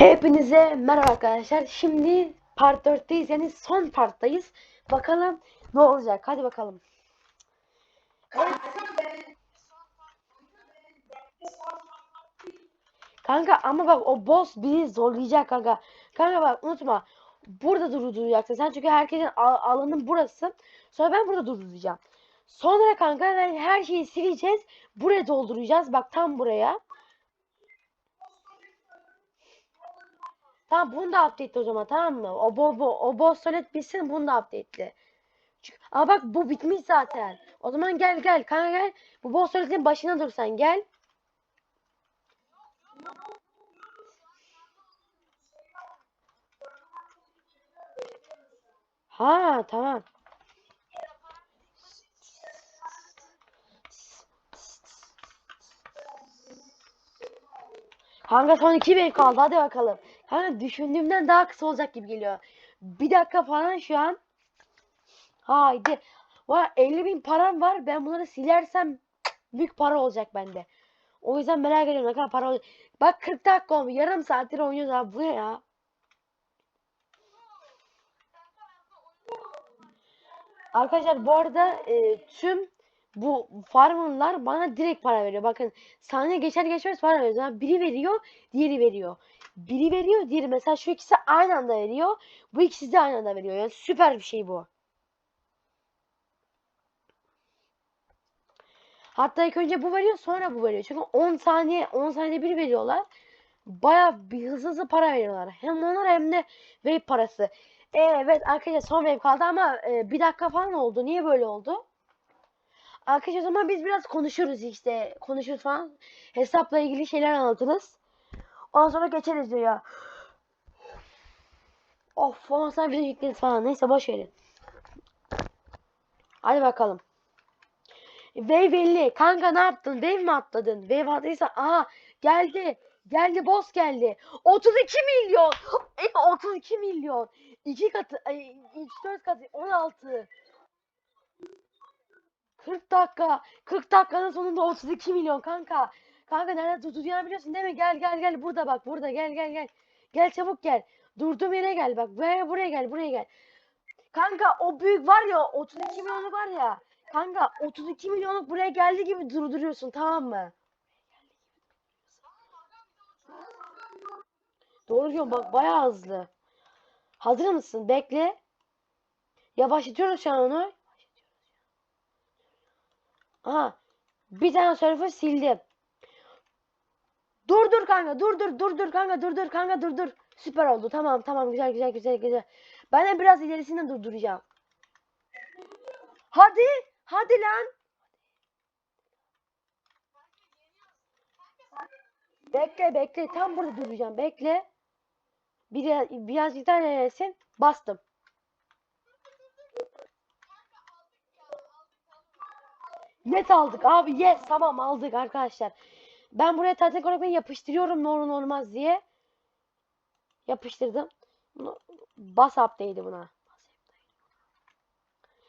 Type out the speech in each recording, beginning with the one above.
Hepinize merhaba arkadaşlar. Şimdi part 4'teyiz yani son parttayız. Bakalım ne olacak. Hadi bakalım. Kanka ama bak o boss bizi zorlayacak kanka. Kanka bak unutma. Burada durduracaksın. Sen çünkü herkesin al- alanın burası. Sonra ben burada durduracağım. Sonra kanka her şeyi sileceğiz. Buraya dolduracağız. Bak tam buraya. Tamam bunu da update o zaman tamam mı? O bo, bo o boss tuvalet bitsin bunu da update'le. Çünkü, ama bak bu bitmiş zaten. O zaman gel gel kanka gel. Bu boss tuvaletin başına dur sen gel. Ha tamam. Kanka son iki wave kaldı hadi bakalım. Kanka düşündüğümden daha kısa olacak gibi geliyor. Bir dakika falan şu an. Haydi. Var 50 bin param var. Ben bunları silersem büyük para olacak bende. O yüzden merak ediyorum ne kadar para olacak. Bak 40 dakika olmuş. Yarım saattir oynuyoruz abi. Bu ne ya? Arkadaşlar bu arada e, tüm bu farmerlar bana direkt para veriyor. Bakın saniye geçer geçmez para veriyor. Biri veriyor, diğeri veriyor. Biri veriyor, diğeri mesela şu ikisi aynı anda veriyor. Bu ikisi de aynı anda veriyor. Yani süper bir şey bu. Hatta ilk önce bu veriyor, sonra bu veriyor. Çünkü 10 saniye 10 saniyede bir veriyorlar. Baya bir hızlı hızlı para veriyorlar. Hem onlar hem de wave parası. Evet arkadaşlar son wave kaldı ama e, bir dakika falan oldu. Niye böyle oldu? Arkadaşlar o zaman biz biraz konuşuruz işte. Konuşuruz falan. Hesapla ilgili şeyler anlatırız. Ondan sonra geçeriz diyor ya. Of ondan sonra video yükleriz falan. Neyse boş verin. Hadi bakalım. Wave 50. Kanka ne yaptın? Wave mi atladın? Wave attıysa aha geldi. Geldi boss geldi. 32 milyon. E, 32 milyon. 2 katı, ay, 3 4 katı 16. 40 dakika. 40 dakikanın sonunda 32 milyon kanka. Kanka nerede duracağını biliyorsun değil mi? Gel gel gel burada bak burada gel gel gel. Gel çabuk gel. Durduğum yere gel bak. Buraya buraya gel buraya gel. Kanka o büyük var ya 32 milyonluk var ya. Kanka 32 milyonluk buraya geldi gibi durduruyorsun tamam mı? Doğru diyorum bak bayağı hızlı. Hazır mısın? Bekle. Yavaşlatıyoruz şu an onu. Aha. Bir tane server sildim. Dur dur kanka dur dur dur dur kanka dur dur kanka dur dur. Süper oldu. Tamam tamam güzel güzel güzel güzel. Ben de biraz ilerisini durduracağım. Hadi. Hadi lan. Bekle bekle. Tam burada duracağım. Bekle. Biraz, daha ilerlesin. Bastım. Yes aldık abi yes tamam aldık arkadaşlar. Ben buraya tatil konumu yapıştırıyorum ne olur ne olmaz diye. Yapıştırdım. Bunu bas update'di buna.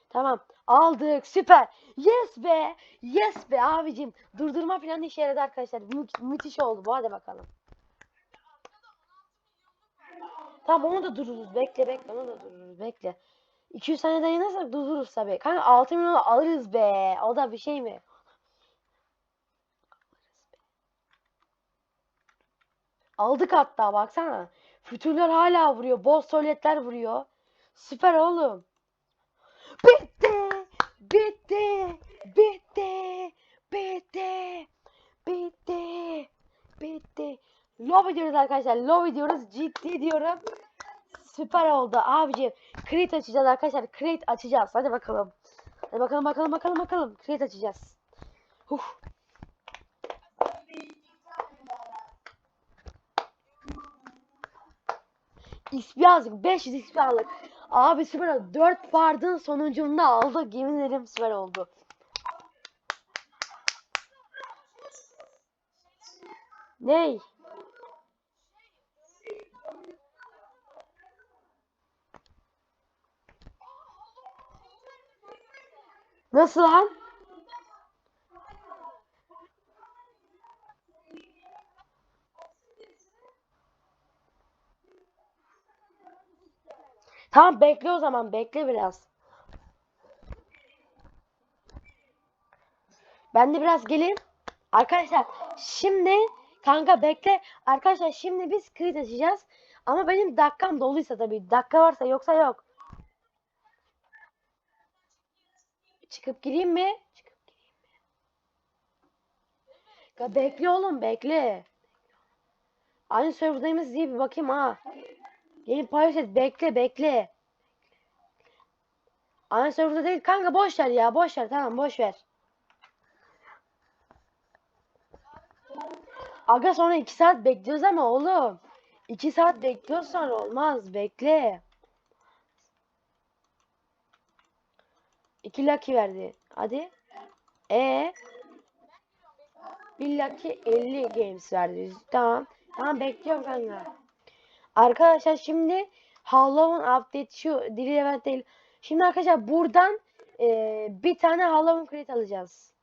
Tamam aldık süper. Yes be yes be abicim. Durdurma falan işe yaradı arkadaşlar. Mü müthiş oldu bu hadi bakalım. Tamam onu da dururuz. Bekle bekle onu da dururuz. Bekle. 200 saniye dayanırsak durdururuz tabii. Kanka 6 milyon alırız be. O da bir şey mi? Aldık hatta baksana. Fütürler hala vuruyor. Boss tuvaletler vuruyor. Süper oğlum. Bitti. Bitti. Bitti. Bitti. Bitti. Bitti. Lobby diyoruz arkadaşlar. Lobby diyoruz. Ciddi diyorum. Süper oldu abicim. Crate açacağız arkadaşlar. Crate açacağız. Hadi bakalım. Hadi bakalım bakalım bakalım bakalım. Crate açacağız. Uf. İsmi yazdık. 500 ismi aldık. Abi süper oldu. 4 pardın sonucunda aldık. Yemin ederim süper oldu. Ney? Nasıl lan? Tamam bekle o zaman bekle biraz. Ben de biraz geleyim. Arkadaşlar şimdi kanka bekle. Arkadaşlar şimdi biz kayıt açacağız. Ama benim dakikam doluysa tabii. Dakika varsa yoksa yok. Çıkıp gireyim mi? Çıkıp gireyim mi? Ya bekle oğlum bekle. Aynı serverdayız diye bir bakayım ha. Gelin et. Bekle bekle. Aynı serverda değil kanka boş ver ya boş ver tamam boş ver. Aga sonra 2 saat bekliyoruz ama oğlum. 2 saat bekliyoruz sonra olmaz. Bekle. 2 lucky verdi. Hadi. E bir lucky 50 games verdi. Tamam. Tamam bekliyorum kanka. Arkadaşlar şimdi Halloween update şu dili event değil. Şimdi arkadaşlar buradan e, bir tane Halloween crate alacağız.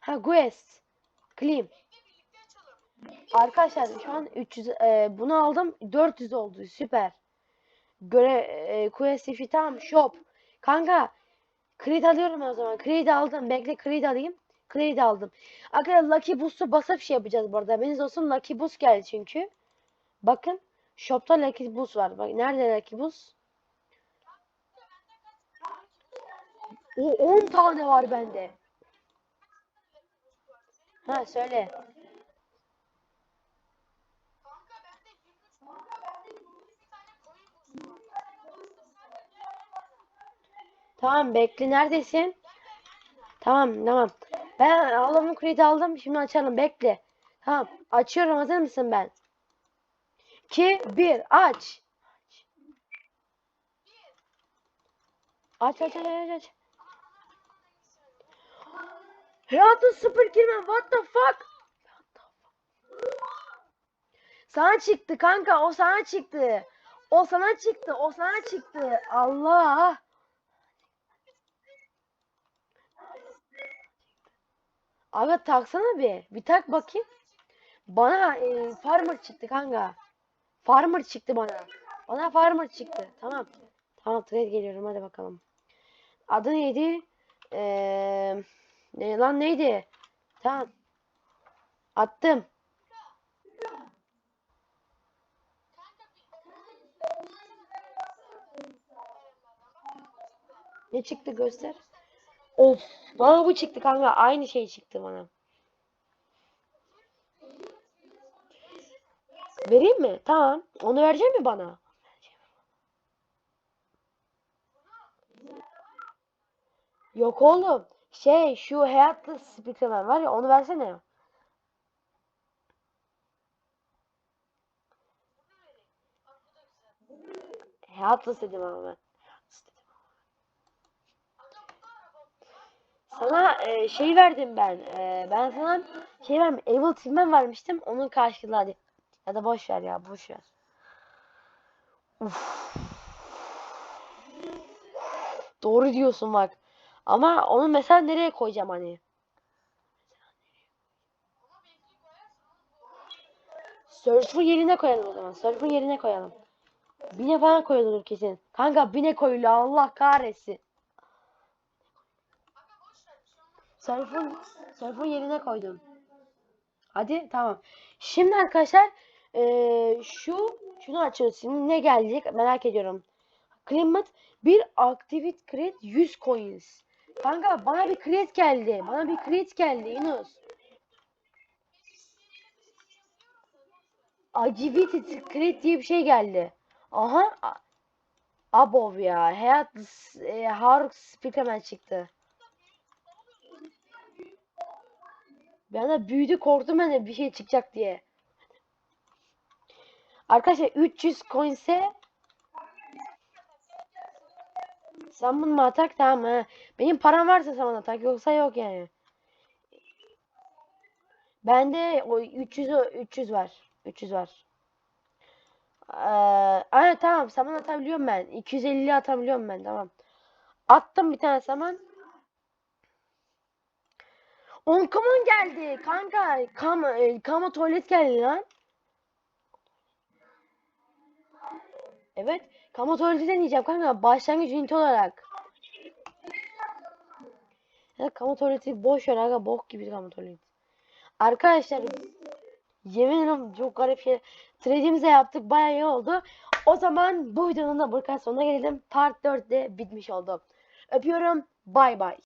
Ha Quest. Clean. Arkadaşlar şu an 300 e, bunu aldım 400 oldu süper. Göre e, Quest işi tamam shop. Kanka Creed alıyorum o zaman. Creed aldım. Bekle Creed alayım. Creed aldım. Arkadaşlar Lucky Boost'u basıp şey yapacağız bu arada. Haberiniz olsun Lucky Boost geldi çünkü. Bakın. Shop'ta Lucky Boost var. Bak nerede Lucky Boost? O 10 tane var bende. Ha söyle. Tamam bekle neredesin? Tamam tamam. Ben Halloween Creed aldım. Şimdi açalım bekle. Tamam. Açıyorum hazır mısın ben? 2 1 aç. Aç aç aç aç aç. Hayatın sıfır girmem. What the fuck? Sana çıktı kanka. O sana çıktı. O sana çıktı. O sana çıktı. Allah. Abi taksana bir. Bir tak bakayım. Bana e, farmer çıktı kanka. Farmer çıktı bana. Bana farmer çıktı. Tamam. Tamam trade geliyorum hadi bakalım. Adı neydi? Ee, ne lan neydi? Tamam. Attım. Ne çıktı göster. Of. Bana bu çıktı kanka. Aynı şey çıktı bana. Vereyim mi? Tamam. Onu verecek mi bana? Yok oğlum. Şey şu Hayatlı Speakerman var ya onu versene. Hayatlı ama ben. Sana e, şey verdim ben. E, ben sana şey verdim. Evil Twin'den vermiştim. Onun karşılığı. Ya da boş ver ya boş ver. Uf. Doğru diyorsun bak. Ama onu mesela nereye koyacağım hani? Surf'un yerine koyalım o zaman. Surf'un yerine koyalım. Bine falan koyulur kesin. Kanka bine koyuluyor Allah kahretsin. Surf'un surf'un yerine koydum. Hadi tamam. Şimdi arkadaşlar eee, şu şunu açıyoruz. Şimdi ne gelecek merak ediyorum. Climate bir Activate Create 100 coins. Kanka bana bir create geldi. Bana bir create geldi Yunus. Activate Create diye bir şey geldi. Aha. Abov ya. Hayat e, Haruk Speakerman çıktı. Ben de büyüdü korktum ben de bir şey çıkacak diye. Arkadaşlar 300 coins'e bunu mu atak tamam ha. Benim param varsa bana atak yoksa yok yani. Bende o 300 o- 300 var. 300 var. Ee, aynen tamam saman atabiliyorum ben. 250 atabiliyorum ben tamam. Attım bir tane saman. 10 kamon geldi kanka. Kama, e, kama tuvalet geldi lan. Evet. Kamu tuvaleti deneyeceğim kanka. Başlangıç ünite olarak. Ya kamu tuvaleti boş ver aga. Bok gibi kamu tuvaleti. Arkadaşlar yemin ederim çok garip şey. Trade'imizi yaptık. Bayağı iyi oldu. O zaman bu videonun da burada sonuna gelelim. Part 4 de bitmiş oldu. Öpüyorum. Bay bay.